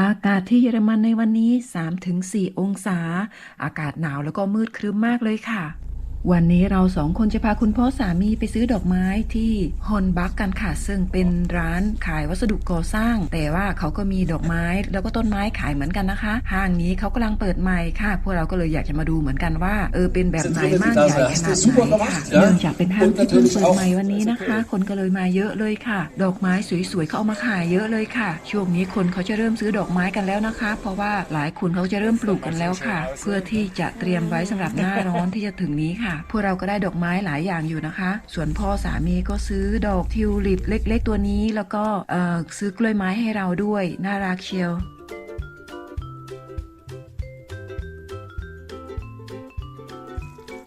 อากาศที่เยอรมันในวันนี้ 3-4 องศา อากาศหนาวแล้วก็มืดครึ้มมากเลยค่ะ วันนี้เราสองคนจะพาคุณพ่อสามีไปซื้อดอกไม้ที่ฮอนบักกันค่ะ ซึ่งเป็นร้านขายวัสดุก่อสร้าง แต่ว่าเขาก็มีดอกไม้แล้วก็ต้นไม้ขายเหมือนกันนะคะห้างนี้เขากำลังเปิดใหม่ค่ะ พวกเราก็เลยอยากจะมาดูเหมือนกันว่า เออเป็นแบบไหนมากใหญ่ขนาดไหนค่ะเนื่องจากเป็นห้างที่เพิ่งเปิดใหม่วันนี้นะคะ คนก็เลยมาเยอะเลยค่ะ ดอกไม้สวยๆเขาเอามาขายเยอะเลยค่ะ ช่วงนี้คนเขาจะเริ่มซื้อดอกไม้กันแล้วนะคะ เพราะว่าหลายคนเขาจะเริ่มปลูกกันแล้วค่ะ เพื่อที่จะเตรียมไว้สำหรับหน้าร้อนที่จะถึงนี้ค่ะพวกเราก็ได้ดอกไม้หลายอย่างอยู่นะคะ ส่วนพ่อสามีก็ซื้อดอกทิวลิปเล็ก ๆ ตัวนี้ แล้วก็ซื้อกล้วยไม้ให้เราด้วย น่ารักเชียว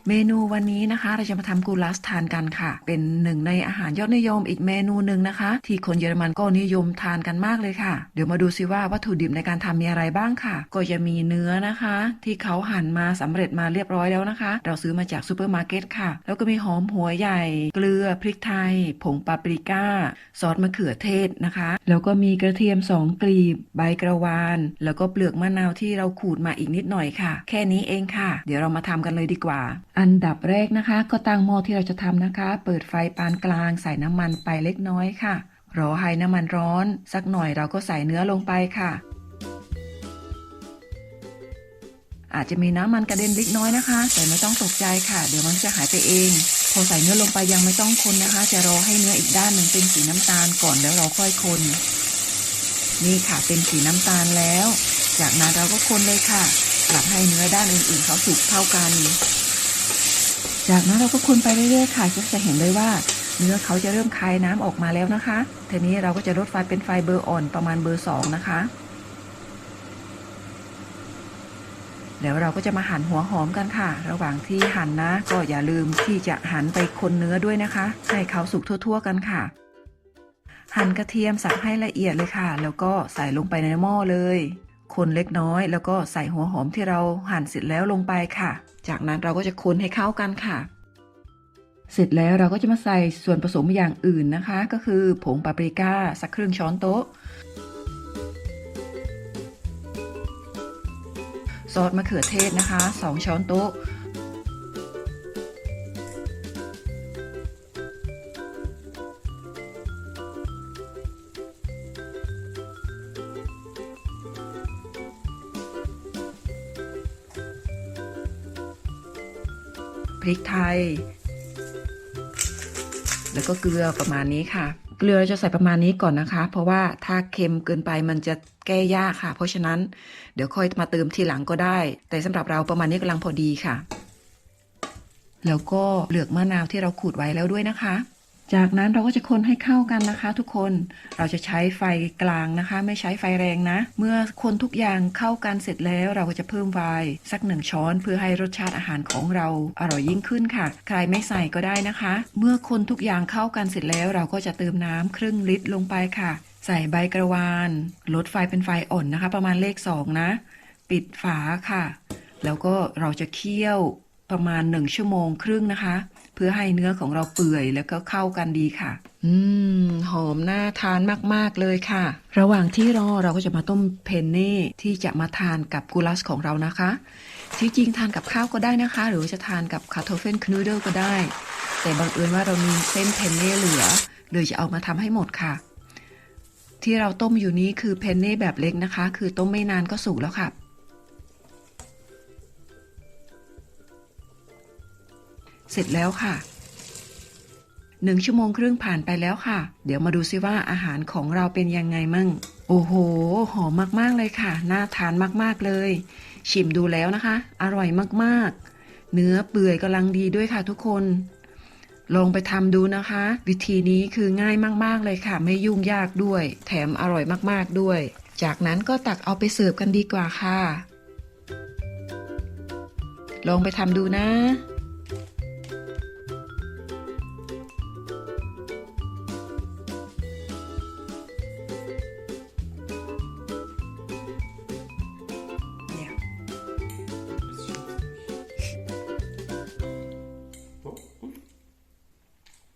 เมนูวันนี้นะคะ เราจะมาทำกูลัสทานกันค่ะ เป็นหนึ่งในอาหารยอดนิยมอีกเมนูหนึ่งนะคะ ที่คนเยอรมันก็นิยมทานกันมากเลยค่ะ เดี๋ยวมาดูซิว่าวัตถุดิบในการทำมีอะไรบ้างค่ะ ก็จะมีเนื้อนะคะ ที่เขาหั่นมาสำเร็จมาเรียบร้อยแล้วนะคะ เราซื้อมาจากซูเปอร์มาร์เก็ตค่ะ แล้วก็มีหอมหัวใหญ่ เกลือพริกไทย ผงปาปริก้า ซอสมะเขือเทศนะคะ แล้วก็มีกระเทียมสองกลีบ ใบกระวาน แล้วก็เปลือกมะนาวที่เราขูดมาอีกนิดหน่อยค่ะ แค่นี้เองค่ะ เดี๋ยวเรามาทำกันเลยดีกว่าอันดับแรกนะคะ ก็ตั้งหม้อที่เราจะทำนะคะ เปิดไฟปานกลาง ใส่น้ำมันไปเล็กน้อยค่ะ รอให้น้ำมันร้อน สักหน่อยเราก็ใส่เนื้อลงไปค่ะ อาจจะมีน้ำมันกระเด็นเล็กน้อยนะคะ แต่ไม่ต้องตกใจค่ะ เดี๋ยวมันจะหายไปเอง พอใส่เนื้อลงไปยังไม่ต้องคนนะคะ จะรอให้เนื้ออีกด้านหนึ่งเป็นสีน้ำตาลก่อนแล้วเราค่อยคน นี่ค่ะเป็นสีน้ำตาลแล้ว จากนั้นเราก็คนเลยค่ะปรับให้เนื้อด้านอื่นๆเขาสุกเท่ากัน จากนั้นเราก็คนไปเรื่อยๆค่ะจะเห็นเลยว่า เนื้อเขาจะเริ่มคายน้ำออกมาแล้วนะคะทีนี้เราก็จะลดไฟเป็นไฟเบอร์อ่อนประมาณเบอร์สองนะคะแล้วเราก็จะมาหั่นหัวหอมกันค่ะ ระหว่างที่หั่นนะ ก็อย่าลืมที่จะหั่นไปคนเนื้อด้วยนะคะ ให้เขาสุกทั่ว ๆ กันค่ะ หั่นกระเทียมสับให้ละเอียดเลยค่ะ แล้วก็ใส่ลงไปในหม้อเลย คนเล็กน้อย แล้วก็ใส่หัวหอมที่เราหั่นเสร็จแล้วลงไปค่ะ จากนั้นเราก็จะคนให้เข้ากันค่ะ เสร็จแล้วเราก็จะมาใส่ส่วนผสมอย่างอื่นนะคะ ก็คือผงปาปริก้าสักครึ่งช้อนโต๊ะ ซอสมะเขือเทศนะคะ 2 ช้อนโต๊ะ พริกไทย แล้วก็เกลือประมาณนี้ค่ะ เกลือเราจะใส่ประมาณนี้ก่อนนะคะ เพราะว่าถ้าเค็มเกินไปมันจะแก้ยากค่ะ เพราะฉะนั้นเดี๋ยวค่อยมาเติมทีหลังก็ได้ แต่สำหรับเราประมาณนี้กำลังพอดีค่ะ แล้วก็เหลือกมะนาวที่เราขูดไว้แล้วด้วยนะคะ จากนั้นเราก็จะคนให้เข้ากันนะคะ ทุกคน เราจะใช้ไฟกลางนะคะ ไม่ใช้ไฟแรงนะ เมื่อคนทุกอย่างเข้ากันเสร็จแล้วเราก็จะเพิ่มไฟสักหนึ่งช้อนเพื่อให้รสชาติอาหารของเราอร่อยยิ่งขึ้นค่ะ ใครไม่ใส่ก็ได้นะคะ เมื่อคนทุกอย่างเข้ากันเสร็จแล้ว เราก็จะเติมน้ำครึ่งลิตรลงไปค่ะ ใส่ใบกระวาน ลดไฟเป็นไฟอ่อนนะคะ ประมาณเลขสองนะ ปิดฝาค่ะ แล้วก็เราจะเคี่ยวประมาณหนึ่งชั่วโมงครึ่งนะคะ เพื่อให้เนื้อของเราเปื่อยแล้วก็เข้ากันดีค่ะ อืม หอมน่าทานมาก ๆ เลยค่ะ ระหว่างที่รอเราก็จะมาต้มเพนเน่ที่จะมาทานกับกูลัสของเรานะคะ ที่จริงทานกับข้าวก็ได้นะคะ หรือว่าจะทานกับคาโทเฟนคนูเดิลก็ได้ แต่บังเอิญว่าเรามีเส้นเพนเน่เหลือเลยจะเอามาทำให้หมดค่ะที่เราต้มอยู่นี้คือเพนเน่แบบเล็กนะคะ คือต้มไม่นานก็สุกแล้วค่ะ เสร็จแล้วค่ะหนึ่งชั่วโมงครึ่งผ่านไปแล้วค่ะ เดี๋ยวมาดูซิว่าอาหารของเราเป็นยังไงมั่ง โอ้โห หอมมากๆเลยค่ะ น่าทานมากๆเลย ชิมดูแล้วนะคะ อร่อยมากๆ เนื้อเปื่อยกำลังดีด้วยค่ะทุกคน ลองไปทำดูนะคะ วิธีนี้คือง่ายมากๆเลยค่ะ ไม่ยุ่งยากด้วย แถมอร่อยมากๆด้วย จากนั้นก็ตักเอาไปเสิร์ฟกันดีกว่าค่ะ ลองไปทำดูนะ